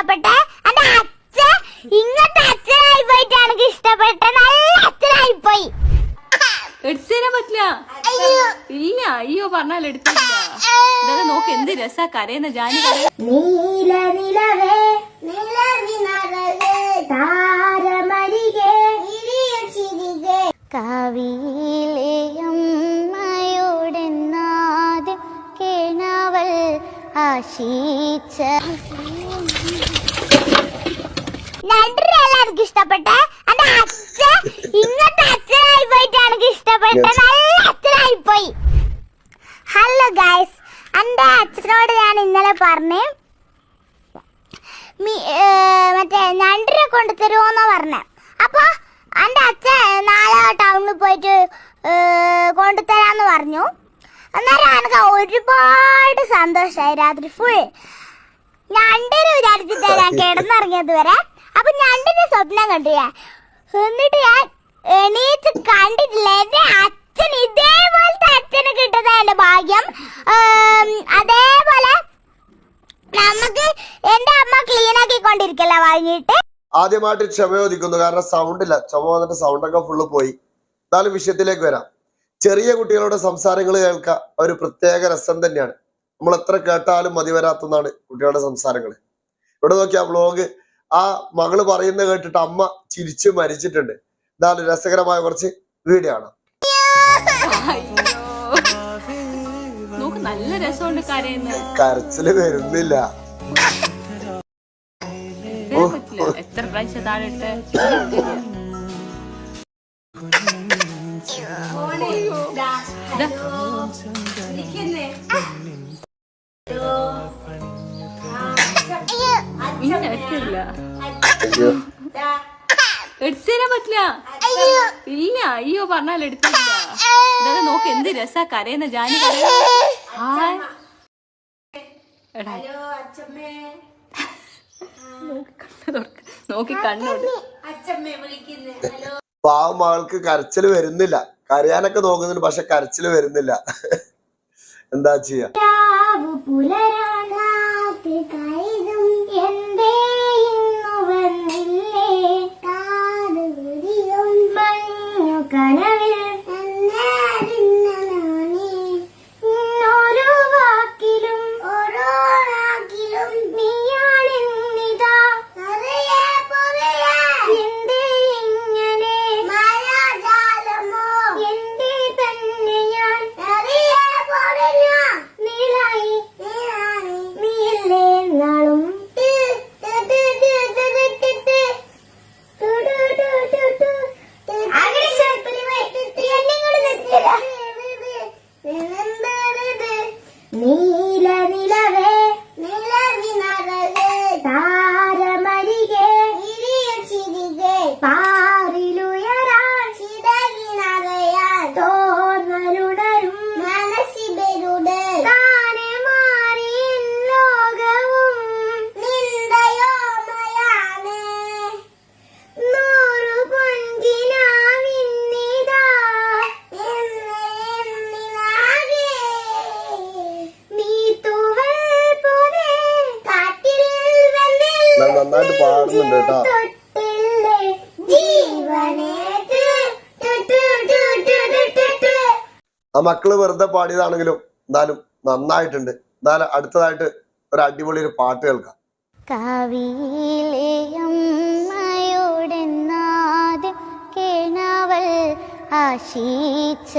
ഇഷ്ടപ്പെട്ടെ എന്റെ അച്ഛൻ ഇങ്ങനത്തെ അച്ഛനായി പോയിട്ട് എനിക്ക് ഇഷ്ടപ്പെട്ട നല്ല അച്ഛനായി പോയി എടുത്തുതരാൻ പറ്റില്ല ഇല്ല അയ്യോ പറഞ്ഞാൽ എടുത്തില്ല. ഇതൊക്കെ നോക്ക് എന്ത് രസാ കരയുന്ന ജാനി നീല നിലവേ താരമരികെ കവിയിലെ അമ്മയോടെന്നാദ്യം കേണവൾ ആശിച്ച എനിക്ക് ഇഷ്ടപ്പെട്ടെ. ഇങ്ങനത്തെ അച്ഛനായി പോയിട്ട് എനിക്ക് ഇഷ്ടപ്പെട്ടെ. നല്ല അച്ഛനായി പോയി ഹലോ ഗായ്സ് എന്റെ അച്ഛനോട് ഞാൻ ഇന്നലെ പറഞ്ഞു മറ്റേ ഞണ്ടിനെ കൊണ്ട് തരുമോന്നാ പറഞ്ഞേ. അപ്പോൾ എന്റെ അച്ഛൻ നാളെ ടൗണിൽ പോയിട്ട് കൊണ്ടുതരാന്ന് പറഞ്ഞു. അന്നേരം എനിക്ക് ഒരുപാട് സന്തോഷമായി രാത്രി ഫുൾ ഞണ്ടിനെ വിചാരിച്ചിട്ടാണ് ഞാൻ കിടന്നിറങ്ങിയത് വരെ. അപ്പൊ ഞണ്ടിന്റെ സ്വപ്നം കണ്ടു ഞാൻ. എന്നിട്ട് ഞാൻ എണീറ്റ് കണ്ടിട്ടില്ല. അച്ഛൻ ഇതേപോലത്തെ അച്ഛന് കിട്ടുന്ന എന്റെ ഭാഗ്യം. അതേപോലെ നമുക്ക് എന്റെ അമ്മ ക്ലീൻ ആക്കിക്കൊണ്ടിരിക്കല വാങ്ങിയിട്ട് ആദ്യമായിട്ട് ക്ഷമ ചോദിക്കുന്നു. കാരണം സൗണ്ട് ഇല്ല. ചുമ വന്നിട്ട് സൗണ്ട് ഒക്കെ ഫുള്ള് പോയി. എന്നാലും വിഷയത്തിലേക്ക് വരാം. ചെറിയ കുട്ടികളുടെ സംസാരങ്ങൾ കേൾക്കുക ഒരു പ്രത്യേക രസം തന്നെയാണ്. നമ്മൾ എത്ര കേട്ടാലും മതി വരാത്തതാണ് കുട്ടികളുടെ സംസാരങ്ങൾ. ഇവിടെ നോക്കിയാ വ്ളോഗ് ആ മകൾ പറയുന്നത് കേട്ടിട്ട് അമ്മ ചിരിച്ച് മരിച്ചിട്ടുണ്ട്. ഇതാണ് രസകരമായ കുറച്ച് വീഡിയോ ആണ് നല്ല രസമുണ്ട് കരച്ചിൽ വരുന്നില്ല. എത്ര പ്രാവശ്യം താഴെ എടുത്തുതരാൻ പറ്റില്ല. ഇല്ല അയ്യോ പറഞ്ഞാൽ എടുത്തില്ല. ഇതൊക്കെ നോക്ക് എന്ത് രസാ കരയുന്ന ജാനി നോക്ക് കണ്ണോട് പാവം മകൾക്ക് കരച്ചിൽ വരുന്നില്ല. കരയാനൊക്കെ നോക്കുന്നുണ്ട് പക്ഷെ കരച്ചിൽ വരുന്നില്ല. എന്താ ചെയ്യാ? canal. നന്നായിട്ട് പാടുന്നുണ്ട് കേട്ടോ. ആ മക്കൾ വെറുതെ പാടിയതാണെങ്കിലും എന്നാലും നന്നായിട്ടുണ്ട്. എന്നാലും അടുത്തതായിട്ട് ഒരു അടിപൊളി ഒരു പാട്ട് കേൾക്കാം. കവിയിലെ അമ്മയോടെന്നാദ്യം കേണവൾ ആശിച്ച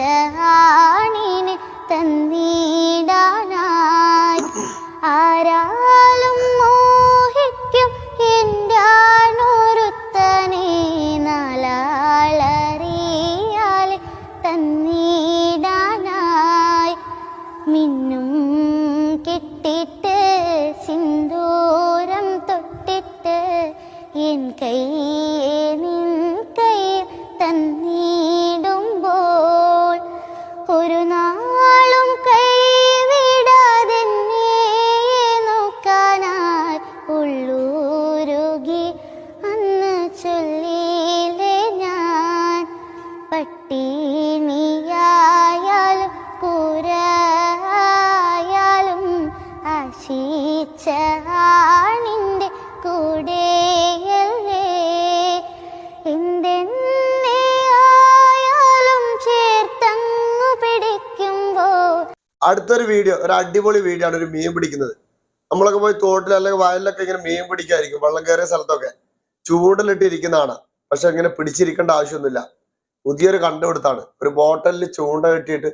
ആണിനെ ആരാലും കയ്യെ നിൻ കയ്യിൽ തന്നിടുമ്പോൾ ഒരു നാളും കൈവിടാതെന്നെ നോക്കാനായി ഉള്ളൂരുകി അന്ന് ചൊല്ലിയില്ലേ ഞാൻ. പട്ടിണിയായാലും പുരായാലും ആശിച്ച ആണിന്റെ അടുത്തൊരു വീഡിയോ ഒരു അടിപൊളി വീഡിയോ ആണ് ഒരു മീൻ പിടിക്കുന്നത്. നമ്മളൊക്കെ പോയി തോട്ടിൽ അല്ലെങ്കിൽ വയലിലൊക്കെ ഇങ്ങനെ മീൻ പിടിക്കായിരിക്കും വെള്ളം കയറിയ സ്ഥലത്തൊക്കെ. ചൂണ്ടലിട്ടിരിക്കുന്നതാണ് പക്ഷെ ഇങ്ങനെ പിടിച്ചിരിക്കേണ്ട ആവശ്യമൊന്നുമില്ല. പുതിയൊരു കണ്ടുപിടുത്താണ്. ഒരു ബോട്ടലിൽ ചൂണ്ട കെട്ടിയിട്ട്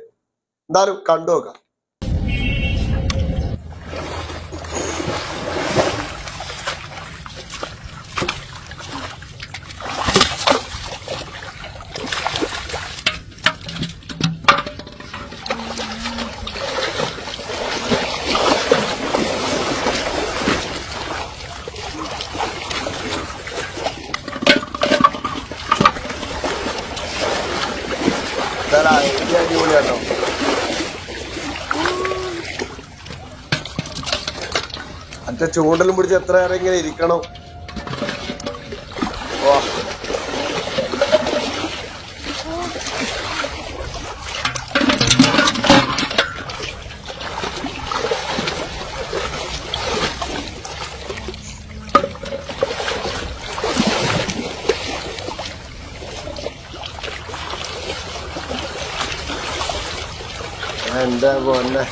എന്തായാലും കണ്ടു നോക്കാം. അടിപൊളിയാട്ടോ. മറ്റേ ചൂണ്ടലും പിടിച്ച് എത്ര നേരം ഇങ്ങനെ ഇരിക്കണം. എന്താ പോന്നെ?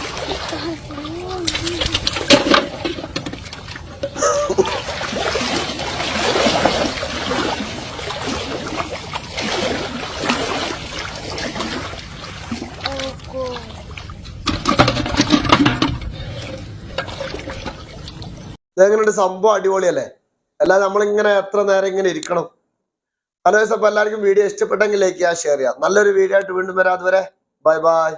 ഇതെങ്ങനെയുണ്ട് സംഭവം അടിപൊളിയല്ലേ? അല്ലാതെ നമ്മളിങ്ങനെ എത്ര നേരം ഇങ്ങനെ ഇരിക്കണം? ഹലോ അപ്പൊ എല്ലാവർക്കും വീഡിയോ ഇഷ്ടപ്പെട്ടെങ്കിൽ ലൈക്ക് ചെയ്യുക ഷെയർ ചെയ്യുക. നല്ലൊരു വീഡിയോ ആയിട്ട് വീണ്ടും വരാം അതുവരെ. Bye bye